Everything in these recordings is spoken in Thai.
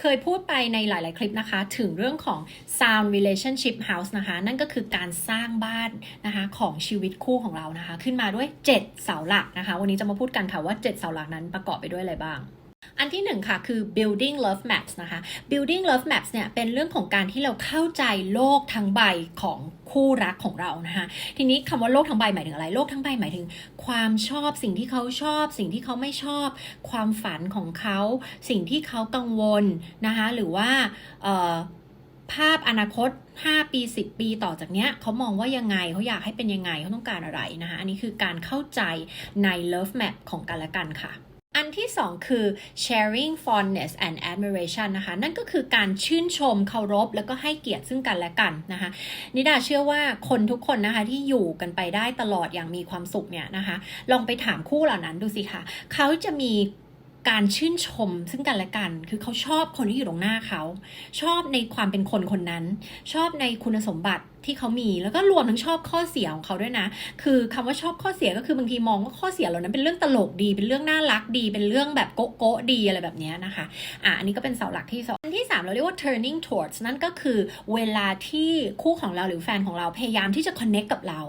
เคยพูดไปในหลาย ๆ คลิปนะคะ ถึงเรื่องของ sound relationship house นะคะ นั่นก็คือการสร้างบ้านนะคะของชีวิตคู่ของเรานะคะ ขึ้นมาด้วย 7 เสาหลักนะคะ วันนี้จะมาพูดกันค่ะว่า 7 เสาหลักนั้นประกอบไปด้วยอะไรบ้าง อันที่หนึ่งค่ะคือ building love maps นะคะ building love maps เนี่ยเป็นเรื่องของการที่เราเข้าใจโลกทั้งใบของคู่รักของเรานะคะทีนี้คำว่าโลกทั้งใบหมายถึงอะไร โลกทั้งใบหมายถึง ความชอบสิ่งที่เขาชอบ สิ่งที่เขาไม่ชอบ ความฝันของเขา สิ่งที่เขากังวลนะคะหรือว่าภาพอนาคต 5 ปี 10 ปีต่อจากเนี้ยเขามองว่ายังไงเขาอยากให้เป็นยังไงเขาต้องการอะไรนะคะอันนี้คือการเข้าใจใน love map ของกันและกันค่ะ อันที่สองคือ sharing fondness and admiration นะคะ นั่นก็คือการชื่นชมเคารพ แล้วก็ให้เกียรติซึ่งกันและกันนะคะ นิดาเชื่อว่าคนทุกคนนะคะที่อยู่กันไปได้ตลอดอย่างมีความสุขเนี่ยนะคะ ลองไปถามคู่เหล่านั้นดูสิคะเขาจะมีการชื่นชมซึ่งกันและกัน คือเขาชอบคนที่อยู่ตรงหน้าเขา ชอบในความเป็นคนคนนั้น ชอบในคุณสมบัติ ที่เขามีแล้วก็รวมทั้งชอบข้อเสียของเขาด้วยนะ คือคำว่าชอบข้อเสียก็คือบางทีมองว่าข้อเสียเหล่านั้นเป็นเรื่องตลกดี เป็นเรื่องน่ารักดี เป็นเรื่องแบบโก๊ะโกะดีอะไรแบบนี้นะคะอะอันนี้ก็เป็นเสาหลักที่สองอันที่ 3 เราเรียกว่า turning towards นั่นก็คือเวลาที่คู่ของเราหรือแฟนของเราพยายามที่จะ connect กับเรา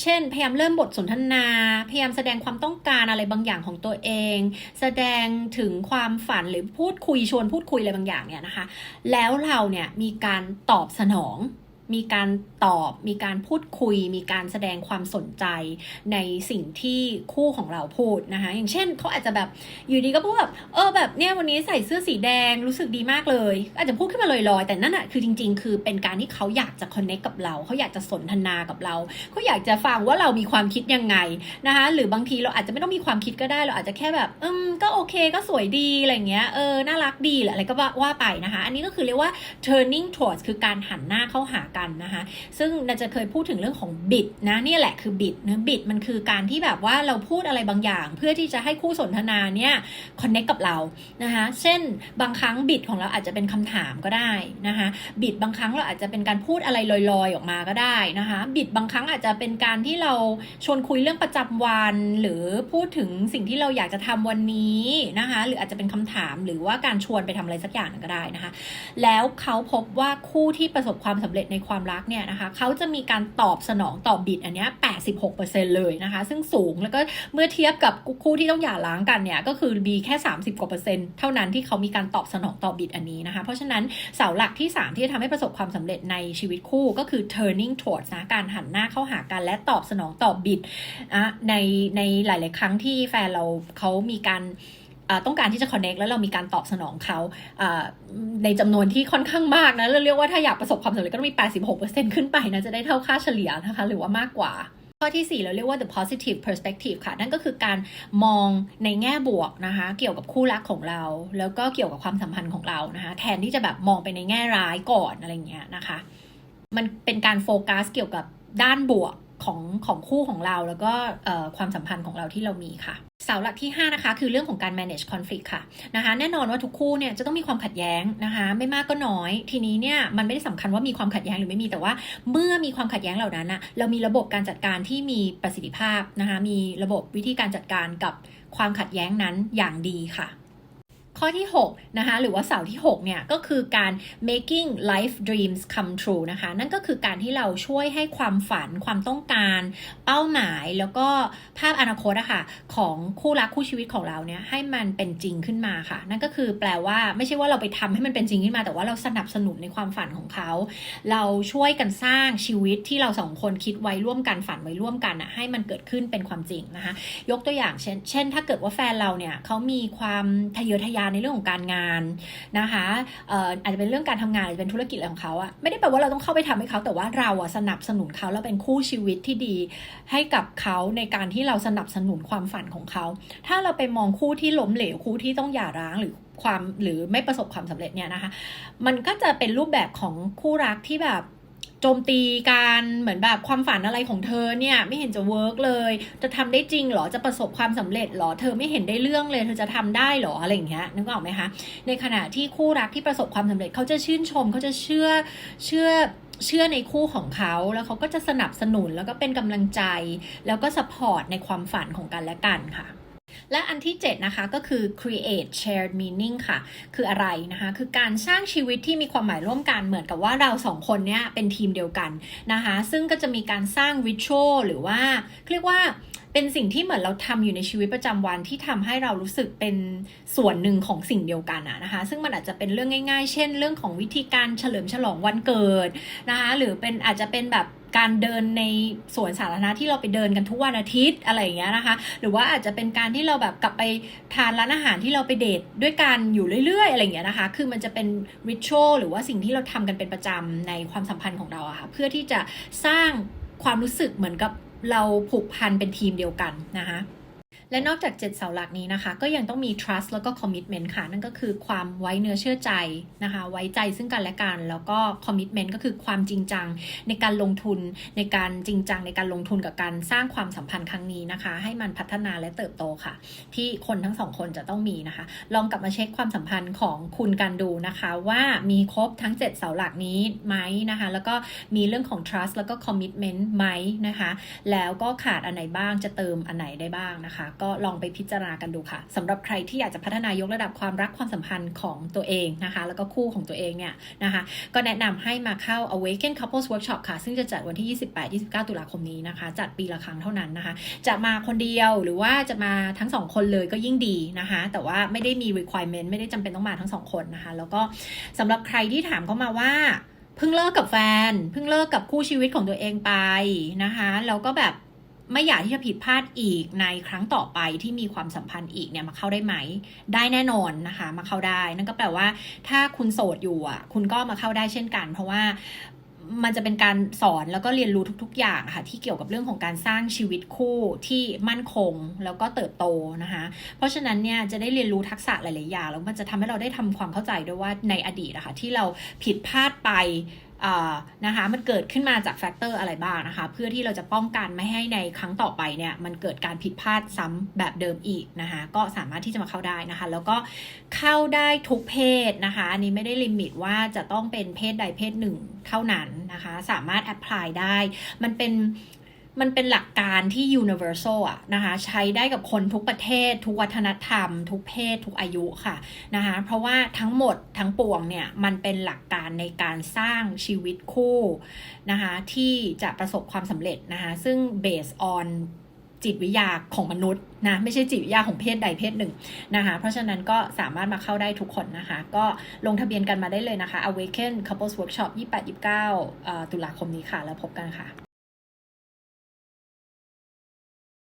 เช่น พยายามเริ่มบทสนทนา พยายามแสดงความต้องการอะไรบางอย่างของตัวเอง แสดงถึงความฝันหรือพูดคุยชวนพูดคุยอะไรบางอย่างเนี่ยนะคะ แล้วเราเนี่ยมีการตอบสนอง มีการตอบ มีการพูดคุย มีการแสดงความสนใจในสิ่งที่คู่ของเราพูดนะคะ อย่างเช่นเขาอาจจะแบบอยู่ดีก็พูดแบบเออแบบเนี่ยวันนี้ใส่เสื้อสีแดงรู้สึกดีมากเลย อาจจะพูดขึ้นมาลอยๆแต่นั่นอะคือจริง ๆ คือเป็นการที่เขาอยากจะคอนเน c t กับเราเขาอยากจะสนทนากับเราเขาอยากจะฟังว่าเรามีความคิดยังไงนะคะ หรือบางทีเราอาจจะไม่ต้องมีความคิดก็ได้เราอาจจะแค่แบบอืมก็โอเคก็สวยดีอะไรเงี้ยเออน่ารักดีหรืออะไรก็ว่าไปนะคะ อันนี้ก็คือเรียกว่า turning towards คือการหันหน้าเข้าหากันนะคะซึ่งนาจะเคยพูดถึงเรื่องของบิดนะนี่แหละคือบิดเนะบิดมันคือการที่แบบว่าเราพูดอะไรบางอย่าง เพื่อที่จะให้คู่สนทนาเนี่ยคอนเน c t กับเรานะคะเช่นบางครั้งบิดของเราอาจจะเป็นคำถามก็ได้นะคะบิดบางครั้งเราอาจจะเป็นการพูดอะไรลอยๆออกมาก็ได้นะคะบิดบางครั้งอาจจะเป็นการที่เราชวนคุยเรื่องประจำวันหรือพูดถึงสิ่งที่เราอยากจะทำวันนี้นะคะหรืออาจจะเป็นคำถามหรือว่าการชวนไปทำอะไรสักอย่างหนึ่งก็ได้นะคะ แล้วเขาพบว่าคู่ที่ประสบความสำเร็จในความรักเนี่ยนะคะเขาจะมีการตอบสนองตอบบิดอันนี้ย86%เลยนะคะ ซึ่งสูงแล้วก็เมื่อเทียบกับคู่ที่ต้องหย่าร้างกันเนี่ยก็คือมีแค่ 30กว่าเปอร์เซ็นต์เท่านั้นที่เขามีการตอบสนองตอบบิดอันนี้นะคะ เพราะฉะนั้นเสาหลักที่ 3 ที่จะทำให้ประสบความสำเร็จในชีวิตคู่ก็คือ turning towards นะการหันหน้าเข้าหากันและตอบสนองตอบบิดนะในในหลาย ๆ ครั้งที่แฟนเราเขามีการ ต้องการที่จะ connect แล้วเรามีการตอบสนองเขาในจำนวนที่ค่อนข้างมากนะเราเรียกว่าถ้าอยากประสบความสำเร็จก็ต้องมี 86%ขึ้นไปนะจะได้เท่าค่าเฉลี่ยนะคะหรือว่ามากกว่าข้อที่ 4 เราเรียกว่า the positive perspective ค่ะ นั่นก็คือการมองในแง่บวกนะคะ เกี่ยวกับคู่รักของเรา แล้วก็เกี่ยวกับความสัมพันธ์ของเรานะคะ แทนที่จะแบบมองไปในแง่ร้ายก่อนอะไรเงี้ยนะคะ มันเป็นการโฟกัสเกี่ยวกับด้านบวก ของของคู่ของเราแล้วก็ความสัมพันธ์ของเราที่เรามีค่ะเสาหลักที่ 5 นะคะ คือเรื่องของการ manage conflict ค่ะนะคะ แน่นอนว่าทุกคู่เนี่ยจะต้องมีความขัดแย้งนะคะ ไม่มากก็น้อย ทีนี้เนี่ยมันไม่ได้สำคัญว่ามีความขัดแย้งหรือไม่มีแต่ว่า เมื่อมีความขัดแย้งเหล่านั้นนะเรามีระบบการจัดการที่มีประสิทธิภาพนะคะมีระบบวิธีการจัดการกับความขัดแย้งนั้นอย่างดีค่ะ ข้อที่ 6 นะคะ หรือว่าเสาที่ 6 เนี่ย ก็คือการ making life dreams come true นะคะ นั่นก็คือการที่เราช่วยให้ความฝันความต้องการ เป้าหมายแล้วก็ภาพอนาคตอะค่ะของคู่รักคู่ชีวิตของเราเนี่ยให้มันเป็นจริงขึ้นมาค่ะ นั่นก็คือแปลว่าไม่ใช่ว่าเราไปทำให้มันเป็นจริงขึ้นมา แต่ว่าเราสนับสนุนในความฝันของเขา เราช่วยกันสร้างชีวิตที่เราสองคนคิดไว้ร่วมกันฝันไว้ร่วมกันอะให้มันเกิดขึ้นเป็นความจริงนะคะ ยกตัวอย่างเช่น เช่น ถ้าเกิดว่าแฟนเราเนี่ยเขามีความทะเยอทะยานในเรื่องของการงานนะคะอาจจะเป็นเรื่องการทำงานอาจจะเป็นธุรกิจอะไรของเขาอะไม่ได้แปลว่าเราต้องเข้าไปทำให้เขาแต่ว่าเราอะสนับสนุนเขาแล้วเป็นคู่ชีวิตที่ดีให้กับเขาในการที่เราสนับสนุนความฝันของเขา ถ้าเราไปมองคู่ที่ล้มเหลวคู่ที่ต้องหย่าร้างหรือความหรือไม่ประสบความสำเร็จเนี่ยนะคะ มันก็จะเป็นรูปแบบของคู่รักที่แบบ จมตีการเหมือนแบบความฝันอะไรของเธอเนี่ยไม่เห็นจะเวิร์กเลย จะทำได้จริงเหรอจะประสบความสำเร็จเหรอเธอไม่เห็นได้เรื่องเลย เธอจะทำได้เหรออะไรอย่างเงี้ยนึกออกไหมคะในขณะที่คู่รักที่ประสบความสำเร็จเขาจะชื่นชมเขาจะเชื่อเชื่อเชื่อในคู่ของเขาแล้วเขาก็จะสนับสนุนแล้วก็เป็นกำลังใจ แล้วก็สปอร์ตในความฝันของกันและกันค่ะ และอันที่ 7 นะคะก็คือ create shared meaning ค่ะ คืออะไรนะคะ คือการสร้างชีวิตที่มีความหมายร่วมกันเหมือนกับว่าเราสองคนเนี้ยเป็นทีมเดียวกันนะคะ ซึ่งก็จะมีการสร้าง ritual หรือว่าเรียกว่าเป็นสิ่งที่เหมือนเราทำอยู่ในชีวิตประจำวันที่ทำให้เรารู้สึกเป็นส่วนหนึ่งของสิ่งเดียวกันอะนะคะ ซึ่งมันอาจจะเป็นเรื่องง่าย ๆ เช่น เรื่องของวิธีการเฉลิมฉลองวันเกิดนะคะ หรือเป็นอาจจะเป็นแบบ การเดินในสวนสาธารณะที่เราไปเดินกันทุกวันอาทิตย์อะไรอย่างเงี้ยนะคะ หรือว่าอาจจะเป็นการที่เราแบบกลับไปทานร้านอาหารที่เราไปเดทด้วยกันอยู่เรื่อยๆ อะไรอย่างเงี้ยนะคะ คือมันจะเป็นริช u a l หรือว่าสิ่งที่เราทำกันเป็นประจำในความสัมพันธ์ของเราอะค่ะเพื่อที่จะสร้างความรู้สึกเหมือนกับเราผูกพันเป็นทีมเดียวกันนะคะ และนอกจาก 7 เสาหลักนี้นะคะ ก็ยังต้องมี trust แล้วก็ commitment ค่ะ นั่นก็คือความไว้เนื้อเชื่อใจนะคะ ไว้ใจซึ่งกันและกัน แล้วก็ commitment ก็คือความจริงจังในการลงทุน ในการจริงจังในการลงทุนกับการสร้างความสัมพันธ์ครั้งนี้นะคะ ให้มันพัฒนาและเติบโตค่ะ ที่คนทั้งสองคนจะต้องมีนะคะ ลองกลับมาเช็คความสัมพันธ์ของคุณกันดูนะคะ ว่ามีครบทั้ง 7 เสาหลักนี้ไหมนะคะ แล้วก็มีเรื่องของ trust แล้วก็ commitment ไหมนะคะ แล้วก็ขาดอันไหนบ้างจะเติมอันไหนได้บ้างนะคะก็ลองไปพิจารณากันดูค่ะสำหรับใครที่อยากจะพัฒนายกระดับความรักความสัมพันธ์ของตัวเองนะคะ แล้วก็คู่ของตัวเองเนี่ยนะคะ ก็แนะนำให้มาเข้า Awaken Couples Workshop ค่ะ ซึ่งจะจัดวันที่ 28-29 ตุลาคมนี้นะคะ จัดปีละครั้งเท่านั้นนะคะ จะมาคนเดียวหรือว่าจะมาทั้งสองคนเลยก็ยิ่งดีนะคะ แต่ว่าไม่ได้มี requirement ไม่ได้จำเป็นต้องมาทั้งสองคนนะคะ แล้วก็สำหรับใครที่ถามเข้ามาว่าเพิ่งเลิกกับแฟน เพิ่งเลิกกับคู่ชีวิตของตัวเองไปนะคะ แล้วก็แบบ ไม่อยากที่จะผิดพลาดอีกในครั้งต่อไปที่มีความสัมพันธ์อีกเนี่ยมาเข้าได้ไหม ได้แน่นอนนะคะ มาเข้าได้ นั่นก็แปลว่า ถ้าคุณโสดอยู่อะ คุณก็มาเข้าได้เช่นกัน เพราะว่ามันจะเป็นการสอนแล้วก็เรียนรู้ทุก ๆ อย่างค่ะ ที่เกี่ยวกับเรื่องของการสร้างชีวิตคู่ที่มั่นคงแล้วก็เติบโตนะคะ เพราะฉะนั้นเนี่ยจะได้เรียนรู้ทักษะหลาย ๆ อย่างแล้วมันจะทำให้เราได้ทำความเข้าใจด้วยว่าในอดีตนะคะที่เราผิดพลาดไป นะคะมันเกิดขึ้นมาจากแฟกเตอร์อะไรบ้างนะคะ เพื่อที่เราจะป้องกันไม่ให้ในครั้งต่อไปเนี่ยมันเกิดการผิดพลาดซ้ำแบบเดิมอีกนะคะก็สามารถที่จะมาเข้าได้นะคะ แล้วก็เข้าได้ทุกเพศนะคะอันนี้ไม่ได้ลิมิตว่าจะต้องเป็นเพศใดเพศหนึ่งเท่านั้นนะคะ สามารถแอพพลายได้ มันเป็น มันเป็นหลักการที่ universal อะนะคะใช้ได้กับคนทุกประเทศ ทุกวัฒนธรรม ทุกเพศ ทุกอายุค่ะนะคะเพราะว่าทั้งหมดทั้งปวงเนี่ยมันเป็นหลักการในการสร้างชีวิตคู่นะคะที่จะประสบความสำเร็จนะคะซึ่ง based on จิตวิทยาของมนุษย์นะไม่ใช่จิตวิทยาของเพศใดเพศหนึ่งนะคะเพราะฉะนั้นก็สามารถมาเข้าได้ทุกคนนะคะ ก็ลงทะเบียนกันมาได้เลยนะคะ Awaken Couples Workshop 28-29ตุลาคมนี้ค่ะ แล้วพบกันค่ะ